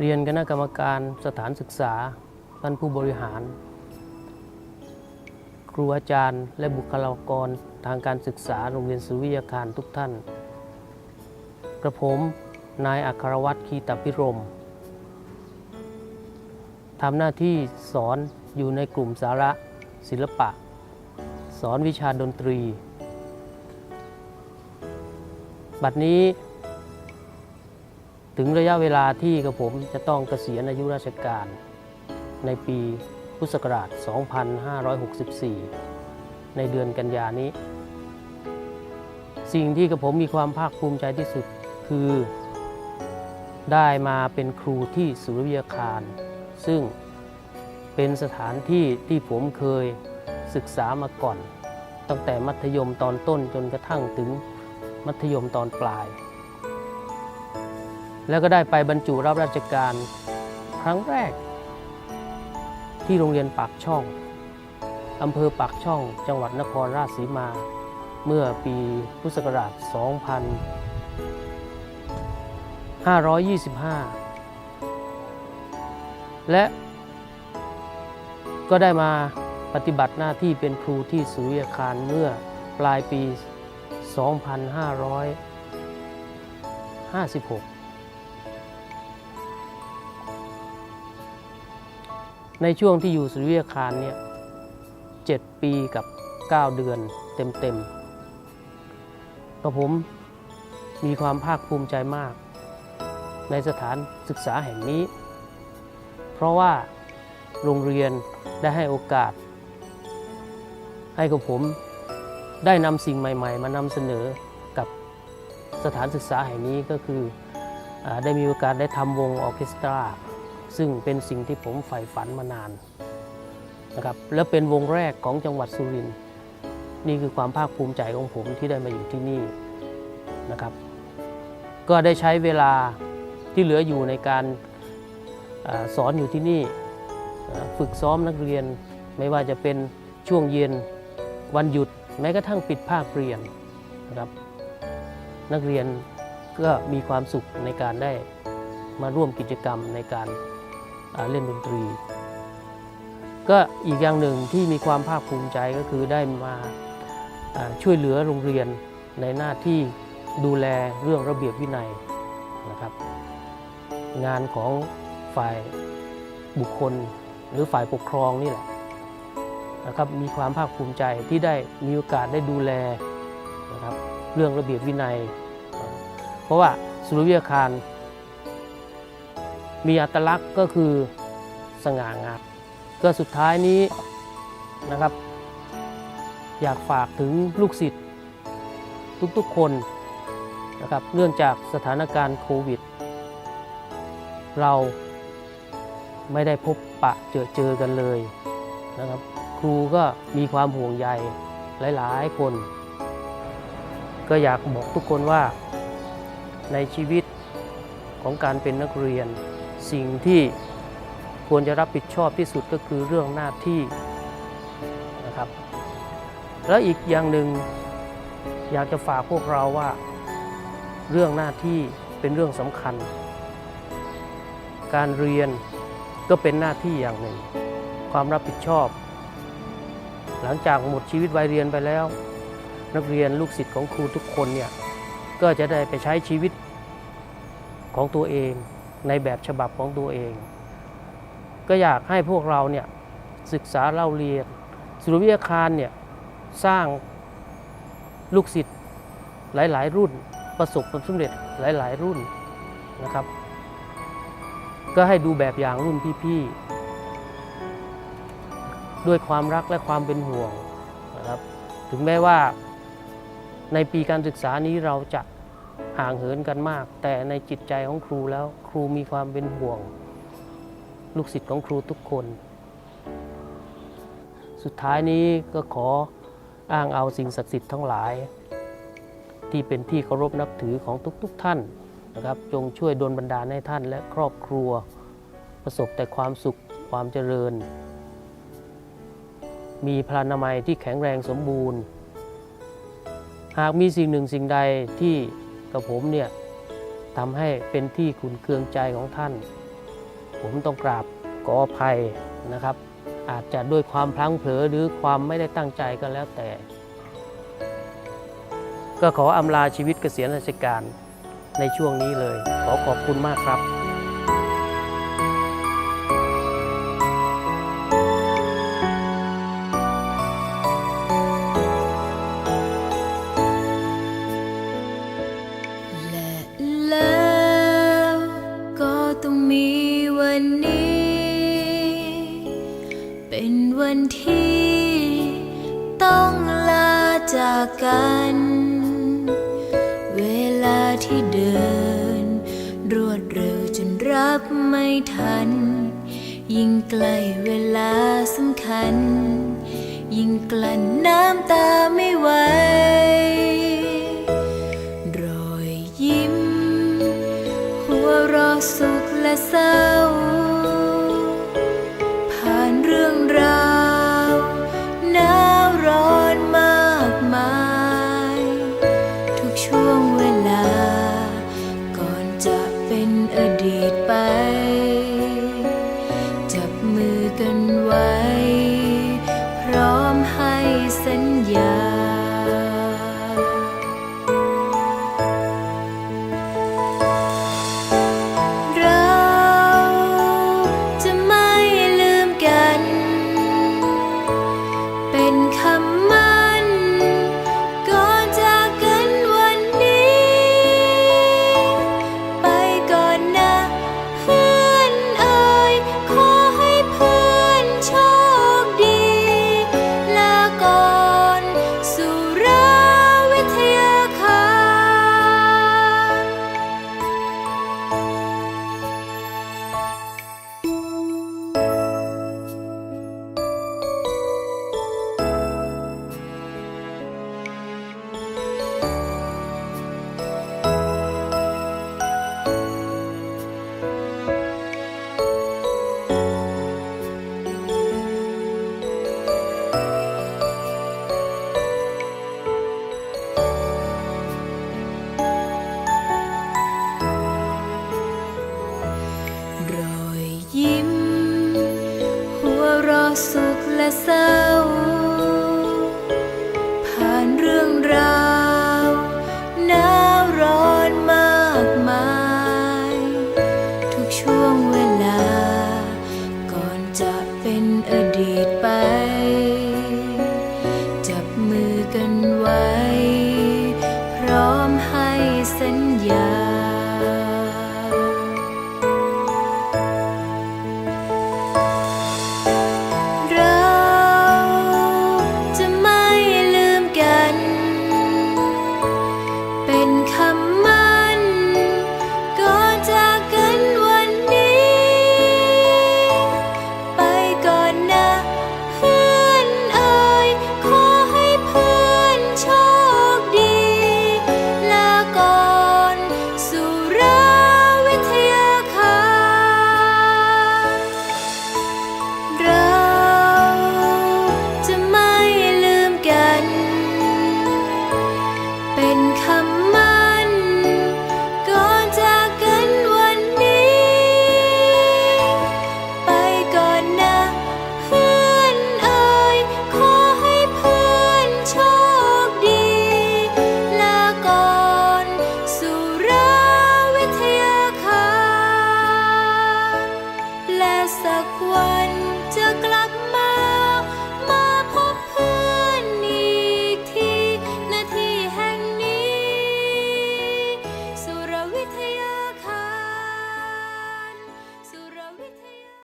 เรียนคณะกรรมการสถานศึกษาท่านผู้บริหาร ครูอาจารย์ และบุคลากรทางการศึกษาโรงเรียนสุริยาคารทุกท่าน กระผม นายอัครวัตรคีตพิรมทำหน้าที่สอนอยู่ในกลุ่มสาระศิลปะ สอนวิชาดนตรี บัดนี้ ถึงระยะเวลาที่กระผมจะต้องเกษียณอายุราชการในปีพุทธศักราช 2564 ในเดือนกันยานี้ สิ่งที่กระผมมีความภาคภูมิใจที่สุดคือ ได้มาเป็นครูที่สุรวิยาคาร ซึ่งเป็นสถานที่ที่ผมเคยศึกษามาก่อน ตั้งแต่มัธยมตอนต้นจนกระทั่งถึงมัธยมตอนปลาย แล้วก็ได้ไปบรรจุรับราชการครั้งแรก ที่โรงเรียนปากช่องอำเภอปากช่อง จังหวัดนครราชสีมา เมื่อปีพุทธศักราช 2525 และก็ได้มาปฏิบัติหน้าที่เป็นครูที่สุริยาคารเมื่อปลายปี 2556 ในช่วงที่อยู่สุริยคารเนี่ยเจ็ดปีกับ 9 เดือนเต็มๆกระผมมีความภาคภูมิใจมาก ในสถานศึกษาแห่งนี้ เพราะว่าโรงเรียนได้ให้โอกาส ให้กับผมได้นำสิ่งใหม่ ๆ มานำเสนอกับสถานศึกษาแห่งนี้ก็คืออได้มีโอกาสได้ทำวงออเคสตรา ซึ่งเป็นสิ่งที่ผมใฝ่ฝันมานานนะครับและเป็นวงแรกของจังหวัดสุรินทร์นี่คือความภาคภูมิใจของผมที่ได้มาอยู่ที่นี่นะครับ ก็ได้ใช้เวลาที่เหลืออยู่ในการอสอนอยู่ที่นี่ฝึกซ้อมนักเรียนไม่ว่าจะเป็นช่วงเย็นวันหยุดแม้กระทั่งปิดภาคเรียนนะครับ นักเรียนก็มีความสุขในการได้มาร่วมกิจกรรมในการ เล่นดนตรี ก็อีกอย่างหนึ่งที่มีความภาคภูมิใจก็คือได้มาช่วยเหลือโรงเรียนในหน้าที่ดูแลเรื่องระเบียบวินัยนะครับ งานของฝ่ายบุคคลหรือฝ่ายปกครองนี่แหละนะครับมีความภาคภูมิใจที่ได้มีโอกาสได้ดูแลนะครับเรื่องระเบียบวินัย เพราะว่าสุรวิทยาคาร มีอัตลักษณ์ก็คือสง่างามก็สุดท้ายนี้นะครับ อยากฝากถึงลูกศิษย์ทุกๆคนนะครับเนื่องจากสถานการณ์โควิด เราไม่ได้พบปะเจอเจอกันเลยนะครับ ครูก็มีความห่วงใยหลายๆคน ก็อยากบอกทุกคนว่าในชีวิตของการเป็นนักเรียน สิ่งที่ควรจะรับผิดชอบที่สุดก็คือเรื่องหน้าที่นะครับ แล้วอีกอย่างหนึ่งอยากจะฝากพวกเราว่า เรื่องหน้าที่เป็นเรื่องสำคัญ การเรียนก็เป็นหน้าที่อย่างหนึ่ง ความรับผิดชอบ หลังจากหมดชีวิตวัยเรียนไปแล้ว นักเรียนลูกศิษย์ของครูทุกคนเนี่ยก็จะได้ไปใช้ชีวิตของตัวเอง ในแบบฉบับของตัวเอง ก็อยากให้พวกเราเนี่ยศึกษาเล่าเรียนสุรวิทยาคารเนี่ยสร้างลูกศิษย์หลาย ๆ รุ่นประสบความสำเร็จหลาย ๆ รุ่นนะครับ ก็ให้ดูแบบอย่างรุ่นพี่ ๆ ด้วยความรักและความเป็นห่วงนะครับ ถึงแม้ว่าในปีการศึกษานี้เราจะ ห่างเหินกันมาก แต่ในจิตใจของครูแล้วครูมีความเป็นห่วง ลูกศิษย์ของครูทุกคน สุดท้ายนี้ก็ขออ้างเอาสิ่งศักดิ์สิทธิ์ทั้งหลาย ที่เป็นที่เคารพนับถือของทุกๆท่านนะครับ จงช่วยดลบันดาลให้ท่านและครอบครัว ประสบแต่ความสุขความเจริญ มีพลานามัยที่แข็งแรงสมบูรณ์ หากมีสิ่งหนึ่งสิ่งใดที่ กับผมเนี่ยทำให้เป็นที่ขุนเคืองใจของท่าน ผมต้องกราบขออภัยนะครับ อาจจะด้วยความพลั้งเผลอหรือความไม่ได้ตั้งใจก็แล้วแต่ ก็ขออำลาชีวิตเกษียณราชการในช่วงนี้เลย ขอขอบคุณมากครับ ที่เดิน รวดเร็วจนรับไม่ทัน ยิ่งใกล้เวลาสำคัญ ยิ่งกลั้นน้ำตาไม่ไหวรอยยิ้ม หัวรอสุขและเศร้า มือกั